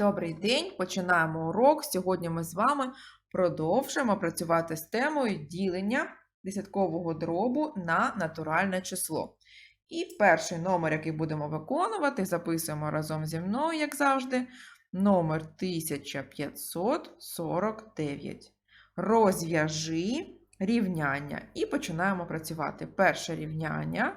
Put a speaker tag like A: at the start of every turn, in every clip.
A: Добрий день! Починаємо урок. Сьогодні ми з вами продовжуємо працювати з темою ділення десяткового дробу на натуральне число. І перший номер, який будемо виконувати, записуємо разом зі мною, як завжди, номер 1549. Розв'яжи рівняння. І починаємо працювати. Перше рівняння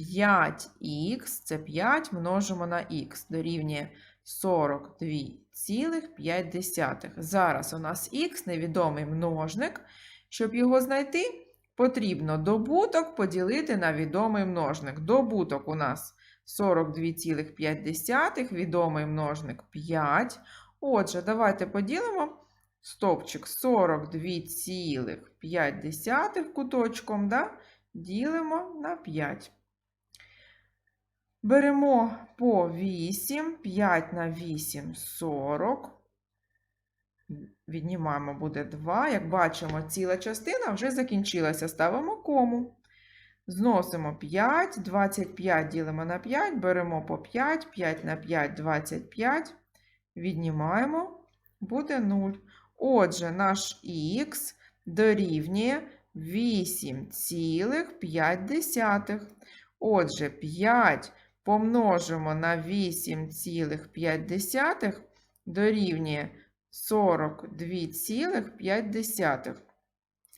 A: 5х це 5 множимо на х дорівнює 42,5. Зараз у нас х невідомий множник. Щоб його знайти, потрібно добуток поділити на відомий множник. Добуток у нас 42,5, відомий множник 5. Отже, давайте поділимо стовпчик 42,5 куточком, да? ділимо на 5. Беремо по 8, 5 на 8 40. Віднімаємо буде 2. Як бачимо, ціла частина вже закінчилася. Ставимо кому. Зносимо 5, 25 ділимо на 5, беремо по 5, 5 на 5 25. Віднімаємо, буде 0. Отже, наш х дорівнює 8,5. Отже, 5 помножимо на 8,5 дорівнює 42,5.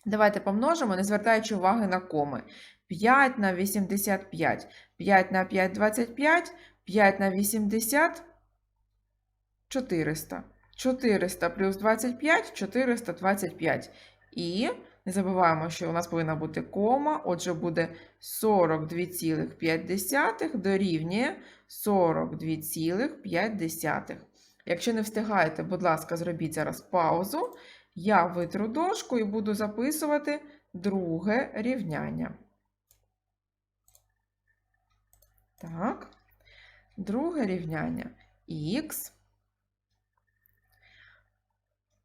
A: Давайте помножимо, не звертаючи уваги на коми. 5 на 85, 5 на 5 25, 5 на 80 400. 400 плюс 25 425. І не забуваємо, що у нас повинна бути кома, отже, буде 42,5 дорівнює 42,5. Якщо не встигаєте, будь ласка, зробіть зараз паузу. Я витру дошку і буду записувати друге рівняння. Так, друге рівняння. Х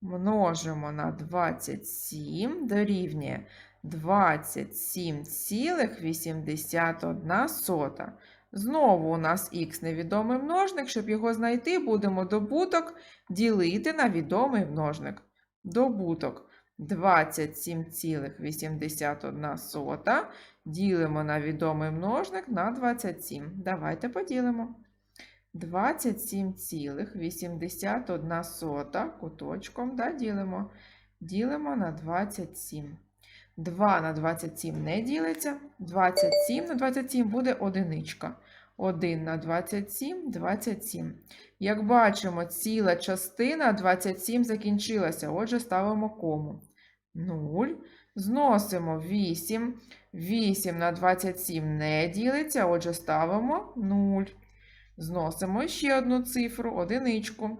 A: множимо на 27 дорівнює 27,81. Знову у нас х невідомий множник. Щоб його знайти, будемо добуток ділити на відомий множник. Добуток 27,81 ділимо на відомий множник на 27. Давайте поділимо. 27,81 куточком да, ділимо. Ділимо на 27. 2 на 27 не ділиться. 27 на 27 буде одиничка. 1 на 27 27. Як бачимо, ціла частина 27 закінчилася. Отже, ставимо кому. 0. Зносимо 8. 8 на 27 не ділиться. Отже, ставимо 0. Зносимо ще одну цифру, одиничку.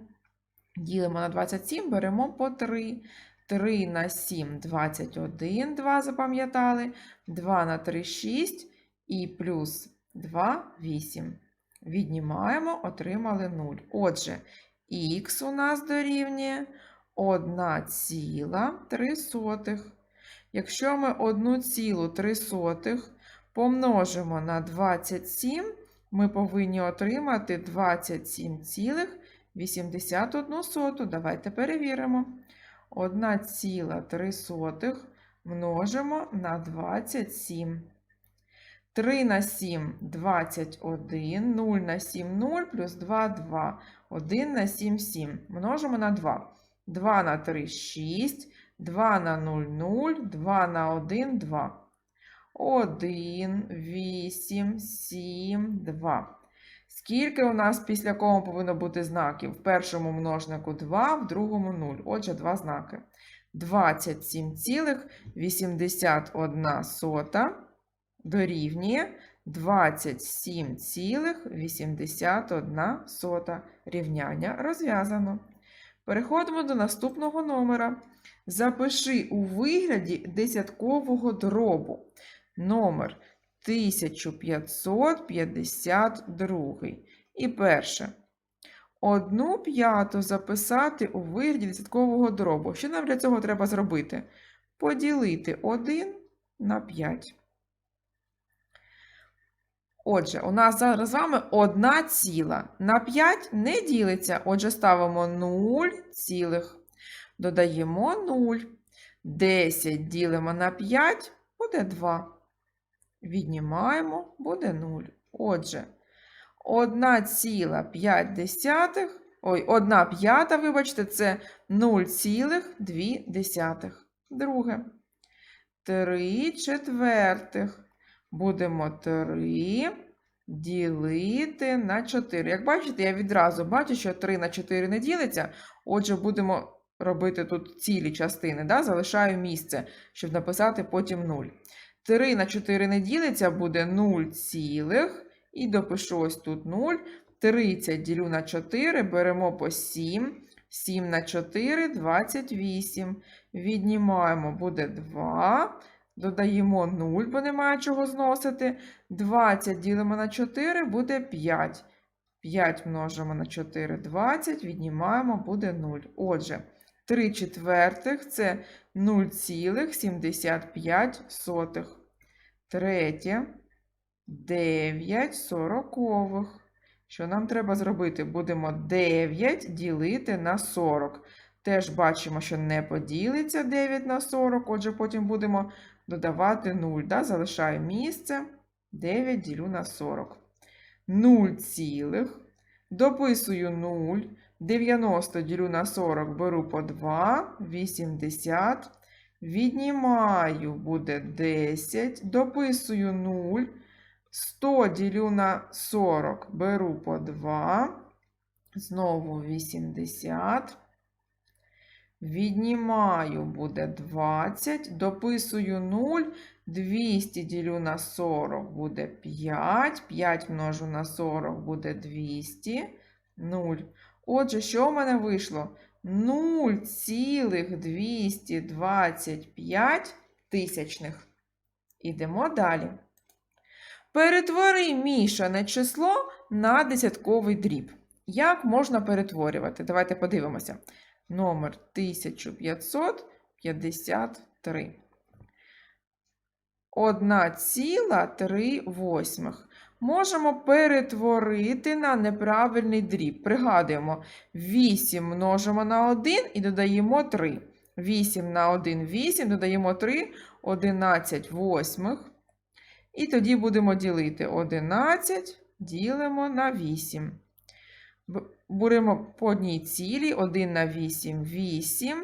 A: Ділимо на 27, беремо по 3. 3 на 7 21, 2 запам'ятали. 2 на 3 6 і плюс 2 8. Віднімаємо, отримали 0. Отже, х у нас дорівнює 1,3. Якщо ми 1,3 помножимо на 27, ми повинні отримати 27,81. Давайте перевіримо. 1,3 множимо на 27. 3 на 7 21, 0 на 7 0, плюс 2 2. 1 на 7 7. Множимо на 2. 2 на 3 6, 2 на 0 0, 2 на 1 2. 1, 8, 7, 2. Скільки у нас після кому повинно бути знаків? В першому множнику 2, в другому 0. Отже, два знаки. 27,81 дорівнює 27,81 рівняння розв'язано. Переходимо до наступного номера. Запиши у вигляді десяткового дробу. Номер 1552. І перше. Одну п'яту записати у вигляді десяткового дробу. Що нам для цього треба зробити? Поділити 1 на 5. Отже, у нас зараз з вами одна ціла. На 5 не ділиться. Отже, ставимо 0 цілих. Додаємо 0. 10 ділимо на 5 буде 2. Віднімаємо, буде 0. Отже, 1,5, ой, 1 п'ята, вибачте, це 0,2. Друге. 3 четвертих. Будемо 3 ділити на 4. Як бачите, я відразу бачу, що 3 на 4 не ділиться. Отже, будемо робити тут цілі частини. Да? Залишаю місце, щоб написати потім 0. 3 на 4 не ділиться, буде 0 цілих. І допишу ось тут 0. 30 ділю на 4, беремо по 7. 7 на 4 – 28. Віднімаємо, буде 2. Додаємо 0, бо немає чого зносити. 20 ділимо на 4, буде 5. 5 множимо на 4 – 20, віднімаємо, буде 0. Отже, 3 четвертих – це 0,75. Третє – 9 сорокових. Що нам треба зробити? Будемо 9 ділити на 40. Теж бачимо, що не поділиться 9 на 40, отже, потім будемо додавати 0. Да? Залишаю місце. 9 ділю на 40. 0 цілих. Дописую 0. 90 ділю на 40 беру по 2. 80. Віднімаю, буде 10. Дописую 0. 100 ділю на 40 беру по 2. Знову 80. Віднімаю буде 20, дописую 0, 200 ділю на 40 буде 5, 5 множу на 40 буде 200, 0. Отже, що в мене вийшло? 0,225 тисячних. Ідемо далі. Перетвори мішане число на десятковий дріб. Як можна перетворювати? Давайте подивимося номер 1553. 1,3 восьмих. Можемо перетворити на неправильний дріб. Пригадуємо, 8 множимо на 1 і додаємо 3. 8 на 1 8, додаємо 3, 11 восьмих. І тоді будемо ділити 11, ділимо на 8. Беремо по одній цілі, 1 на 8 – 8.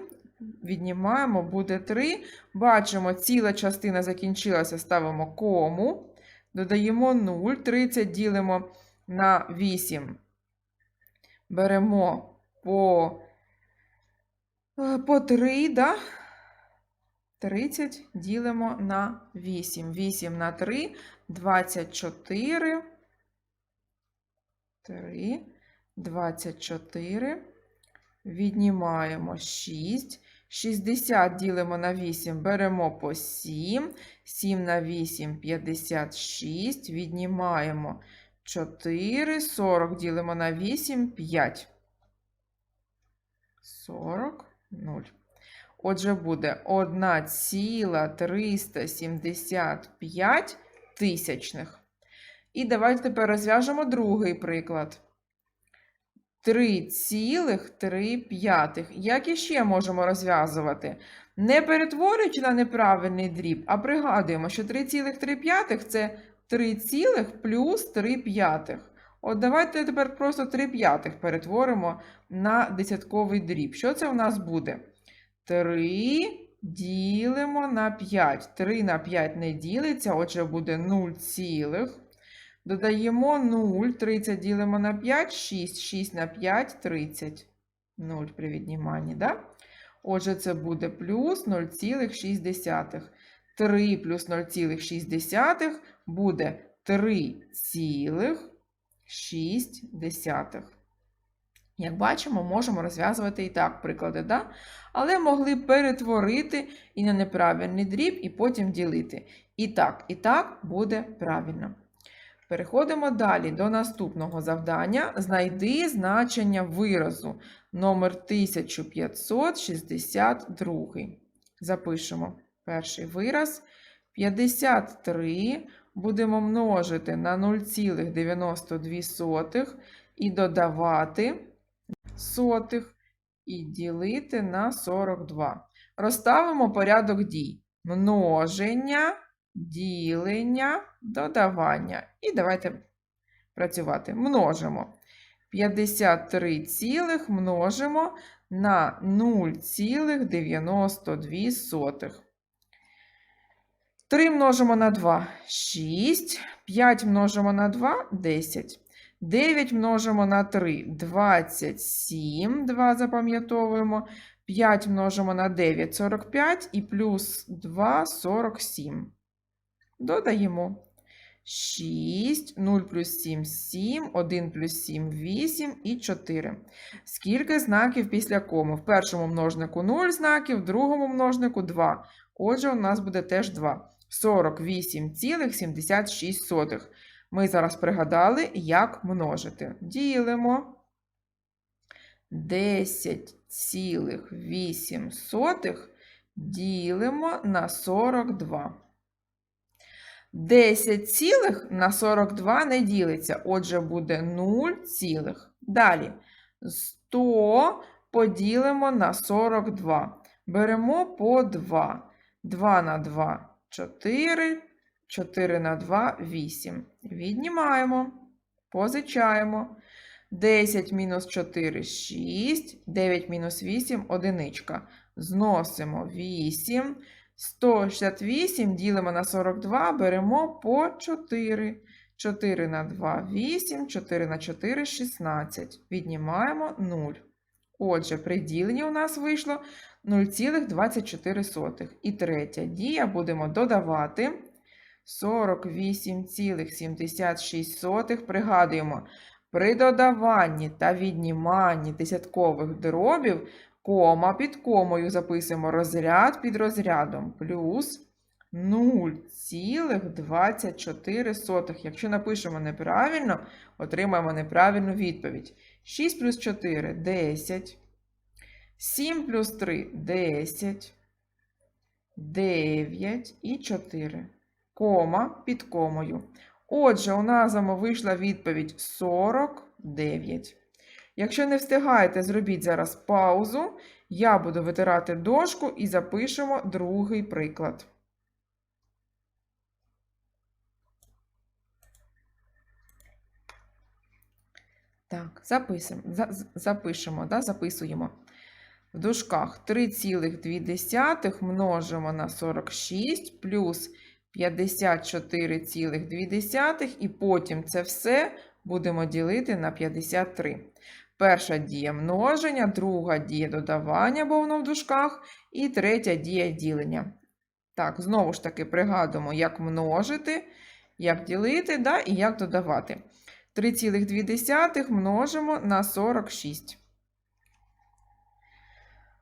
A: Віднімаємо, буде 3. Бачимо, ціла частина закінчилася, ставимо кому. Додаємо 0. 30 ділимо на 8. Беремо по, по 3, да? 30 ділимо на 8. 8 на 3 – 24. 3. 24. Віднімаємо 6. 60 ділимо на 8, беремо по 7. 7 на 8 56. Віднімаємо 4. 40 ділимо на 8, 5. 40, 0. Отже, буде 1,375 тисячних. І давайте тепер розв'яжемо другий приклад. 3,3. Як іще можемо розв'язувати? Не перетворюючи на неправильний дріб, а пригадуємо, що 3,3 це 3 плюс 3 п'ятих. От давайте тепер просто 3 п'ятих перетворимо на десятковий дріб. Що це у нас буде? 3 ділимо на 5. 3 на 5 не ділиться, отже, буде 0 цілих. Додаємо 0, 30 ділимо на 5, 6, 6 на 5, 30. 0 при відніманні, да? Отже, це буде плюс 0,6. 3 плюс 0,6 буде 3,6. Як бачимо, можемо розв'язувати і так приклади, да? але могли перетворити і на неправильний дріб, і потім ділити. І так, і так буде правильно. Переходимо далі до наступного завдання. Знайди значення виразу номер 1562. Запишемо перший вираз. 53 будемо множити на 0,92 і додавати сотих і ділити на 42. Розставимо порядок дій. Множення, ділення, додавання. І давайте працювати. Множимо. 53 цілих множимо на 0,92. 3 множимо на 2 – 6. 5 множимо на 2 – 10. 9 множимо на 3 – 27. 2 запам'ятовуємо. 5 множимо на 9 – 45 і плюс 2 – 47. Додаємо. 6, 0 плюс 7 – 7, 1 плюс 7 – 8 і 4. Скільки знаків після коми? В першому множнику 0 знаків, в другому множнику 2. Отже, у нас буде теж 2. 48,76. Ми зараз пригадали, як множити. Ділимо 10,8 ділимо на 42. 10 цілих на 42 не ділиться, отже, буде 0 цілих. Далі 100 поділимо на 42. Беремо по 2. 2 на 2 – 4, 4 на 2 – 8. Віднімаємо, позичаємо. 10 мінус 4 – 6, 9 мінус 8 – одиничка. Зносимо 8. 168 ділимо на 42, беремо по 4. 4 на 2 – 8, 4 на 4 – 16. Віднімаємо 0. Отже, при діленні у нас вийшло 0,24. І третя дія будемо додавати 48,76. Пригадуємо, при додаванні та відніманні десяткових дробів кома під комою записуємо розряд під розрядом плюс 0,24. Якщо напишемо неправильно, отримаємо неправильну відповідь. 6 плюс 4 – 10. 7 плюс 3 – 10. 9 і 4. Кома під комою. Отже, у нас вийшла відповідь 49. Якщо не встигаєте, зробіть зараз паузу. Я буду витирати дошку і запишемо другий приклад. Так, записуємо, запишемо, да, записуємо. В дужках 3,2 множимо на 46 плюс 54,2 і потім це все будемо ділити на 53. Перша дія множення, друга дія додавання, бо воно в дужках, і третя дія ділення. Так, знову ж таки пригадуємо, як множити, як ділити да, і як додавати. 3,2 множимо на 46.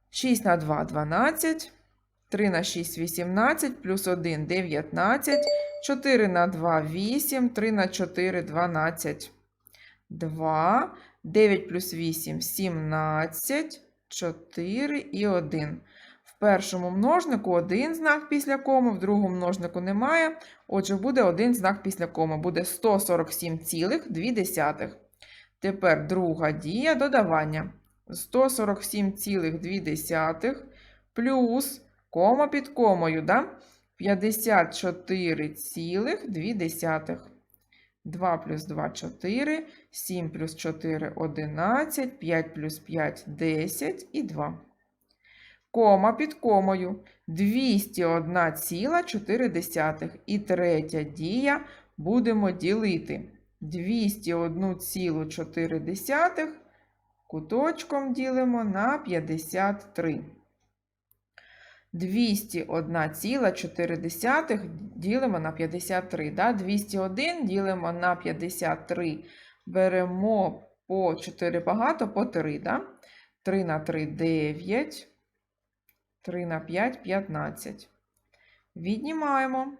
A: 6 на 2 – 12. 3 на 6 – 18, плюс 1 – 19. 4 на 2 – 8, 3 на 4 – 12. 2. 9 плюс 8 – 17, 4 і 1. В першому множнику один знак після коми, в другому множнику немає. Отже, буде один знак після коми. Буде 147,2. Тепер друга дія додавання. 147,2 плюс кома під комою, да? 54,2. 2 плюс 2 – 4, 7 плюс 4 – 11, 5 плюс 5 – 10 і 2. Кома під комою 201,4. І третя дія будемо ділити 201,4 куточком ділимо на 53. 201,4 ділимо на 53. Да? 201 ділимо на 53. Беремо по 4 багато, по 3. Да? 3 на 3 – 9. 3 на 5 – 15. Віднімаємо.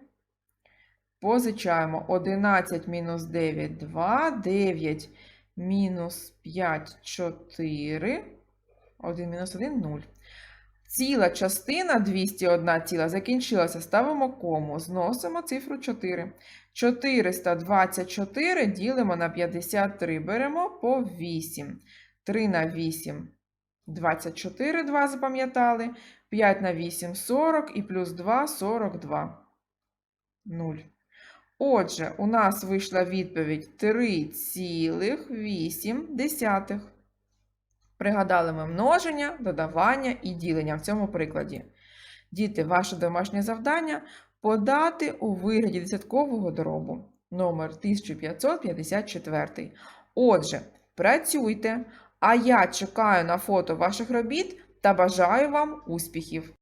A: Позичаємо 11 мінус 9 – 2, 9 мінус 5 – 4, 1 мінус 1 – 0. Ціла частина 201 ціла закінчилася. Ставимо кому. Зносимо цифру 4. 424 ділимо на 53. Беремо по 8. 3 на 8 24, 2 запам'ятали. 5 на 8 40 і плюс 2 42. 0. Отже, у нас вийшла відповідь 3,8. Пригадали ми множення, додавання і ділення в цьому прикладі. Діти, ваше домашнє завдання подати у вигляді десяткового доробу номер 1554. Отже, працюйте, а я чекаю на фото ваших робіт та бажаю вам успіхів!